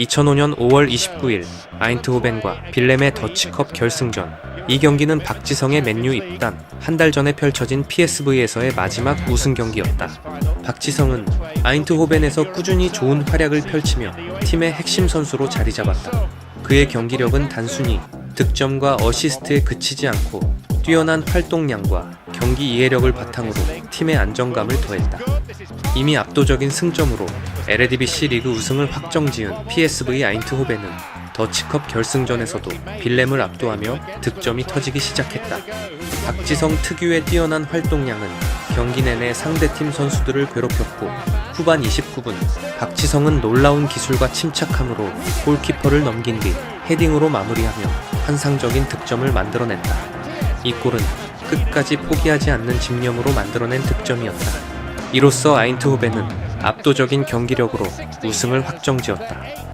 2005년 5월 29일 아인트호벤과 빌렘의 더치컵 결승전. 이 경기는 박지성의 맨유 입단 한 달 전에 펼쳐진 PSV에서의 마지막 우승 경기였다. 박지성은 아인트호벤에서 꾸준히 좋은 활약을 펼치며 팀의 핵심 선수로 자리 잡았다. 그의 경기력은 단순히 득점과 어시스트에 그치지 않고 뛰어난 활동량과 경기 이해력을 바탕으로 팀의 안정감을 더했다. 이미 압도적인 승점으로 LADBC 리그 우승을 확정지은 PSV 아인트호벤은 더치컵 결승전에서도 빌렘을 압도하며 득점이 터지기 시작했다. 박지성 특유의 뛰어난 활동량은 경기 내내 상대팀 선수들을 괴롭혔고 후반 29분 박지성은 놀라운 기술과 침착함으로 골키퍼를 넘긴 뒤 헤딩으로 마무리하며 환상적인 득점을 만들어냈다. 이 골은 끝까지 포기하지 않는 집념으로 만들어낸 득점이었다. 이로써 아인트호벤은 압도적인 경기력으로 우승을 확정지었다.